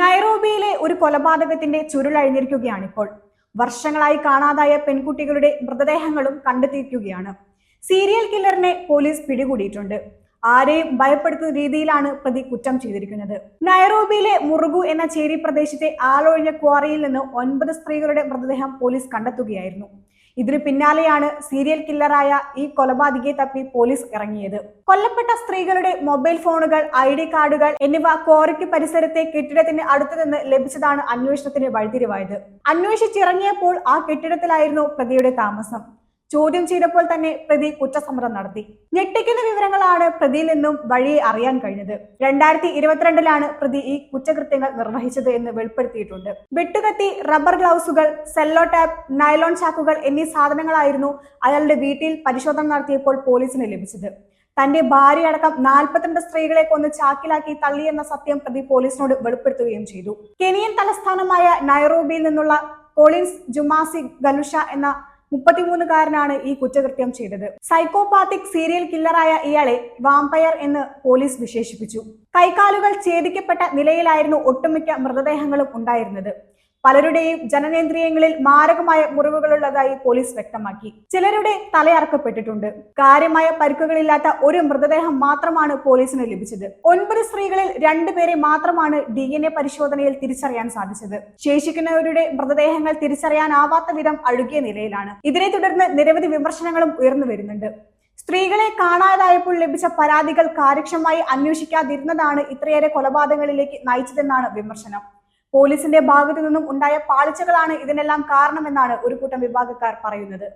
നൈറോബിയിലെ ഒരു കൊലപാതകത്തിന്റെ ചുരുളഴിഞ്ഞിരിക്കുകയാണ് ഇപ്പോൾ. വർഷങ്ങളായി കാണാതായ പെൺകുട്ടികളുടെ മൃതദേഹങ്ങളും കണ്ടെത്തിയിരിക്കുകയാണ്. Serial കില്ലറിനെ police പിടികൂടിയിട്ടുണ്ട്. ആരെയും ഭയപ്പെടുത്തുന്ന രീതിയിലാണ് പ്രതി കുറ്റം ചെയ്തിരിക്കുന്നത്. നൈറോബിയിലെ മുറുഗു എന്ന ചേരി പ്രദേശത്തെ ആളൊഴിഞ്ഞ ക്വാറിയിൽ നിന്ന് ഒൻപത് സ്ത്രീകളുടെ മൃതദേഹം പോലീസ് കണ്ടെത്തുകയായിരുന്നു. ഇതിനു പിന്നാലെയാണ് സീരിയൽ കില്ലറായ ഈ കൊലപാതകയെ തപ്പി പോലീസ് ഇറങ്ങിയത്. കൊല്ലപ്പെട്ട സ്ത്രീകളുടെ മൊബൈൽ ഫോണുകൾ ഐ ഡി കാർഡുകൾ എന്നിവ കോറിക്ക് പരിസരത്തെ കെട്ടിടത്തിന് അടുത്തു നിന്ന് ലഭിച്ചതാണ് അന്വേഷണത്തിന് വഴിതിരിവായത്. അന്വേഷിച്ചിറങ്ങിയപ്പോൾ ആ കെട്ടിടത്തിലായിരുന്നു പ്രതിയുടെ താമസം. ചോദ്യം ചെയ്തപ്പോൾ തന്നെ പ്രതി കുറ്റസമ്മതം നടത്തി. ഞെട്ടിക്കുന്ന വിവരങ്ങളാണ് പ്രതിയിൽ നിന്നും വഴിയെ അറിയാൻ കഴിഞ്ഞത്. രണ്ടായിരത്തി ഇരുപത്തിരണ്ടിലാണ് പ്രതി ഈ കുറ്റകൃത്യങ്ങൾ നിർവഹിച്ചത് എന്ന് വെളിപ്പെടുത്തിയിട്ടുണ്ട്. വെട്ടുകത്തി റബ്ബർ ഗ്ലൗസുകൾ സെല്ലോ ടാപ്പ് നൈലോൺ ചാക്കുകൾ എന്നീ സാധനങ്ങളായിരുന്നു അയാളുടെ വീട്ടിൽ പരിശോധന നടത്തിയപ്പോൾ പോലീസിന് ലഭിച്ചത്. തന്റെ ഭാര്യയടക്കം നാൽപ്പത്തിരണ്ട് സ്ത്രീകളെ കൊന്ന് ചാക്കിലാക്കി തള്ളിയെന്ന സത്യം പ്രതി പോലീസിനോട് വെളിപ്പെടുത്തുകയും ചെയ്തു. കെനിയൻ തലസ്ഥാനമായ നൈറോബിയിൽ നിന്നുള്ള കോളിൻസ് ജുമാസി ഗലുഷ എന്ന മുപ്പത്തിമൂന്നുകാരനാണ് ഈ കുറ്റകൃത്യം ചെയ്തത്. സൈക്കോപാത്തിക് സീരിയൽ കില്ലറായ ഇയാളെ വാമ്പയർ എന്ന് പോലീസ് വിശേഷിപ്പിച്ചു. കൈകാലുകൾ ഛേദിക്കപ്പെട്ട നിലയിലായിരുന്നു ഒട്ടുമിക്ക മൃതദേഹങ്ങളും ഉണ്ടായിരുന്നത്. പലരുടെയും ജനനേന്ദ്രിയങ്ങളിൽ മാരകമായ മുറിവുകളുള്ളതായി പോലീസ് വ്യക്തമാക്കി. ചിലരുടെ തലയറക്കപ്പെട്ടിട്ടുണ്ട്. കാര്യമായ പരിക്കുകളില്ലാത്ത ഒരു മൃതദേഹം മാത്രമാണ് പോലീസിന് ലഭിച്ചത്. ഒൻപത് സ്ത്രീകളിൽ രണ്ടുപേരെ മാത്രമാണ് ഡി എൻ എ പരിശോധനയിൽ തിരിച്ചറിയാൻ സാധിച്ചത്. ശേഷിക്കുന്നവരുടെ മൃതദേഹങ്ങൾ തിരിച്ചറിയാനാവാത്ത വിധം അഴുകിയ നിലയിലാണ്. ഇതിനെ തുടർന്ന് നിരവധി വിമർശനങ്ങളും ഉയർന്നു വരുന്നുണ്ട്. സ്ത്രീകളെ കാണാതായപ്പോൾ ലഭിച്ച പരാതികൾ കാര്യക്ഷമമായി അന്വേഷിക്കാതിരുന്നതാണ് ഇത്രയേറെ കൊലപാതകങ്ങളിലേക്ക് നയിച്ചതെന്നാണ് വിമർശനം. പോലീസിന്റെ ഭാഗത്തു നിന്നും ഉണ്ടായ പാളിച്ചകളാണ് ഇതിനെല്ലാം കാരണമെന്നാണ് ഒരു കൂട്ടം വിഭാഗക്കാർ പറയുന്നത്.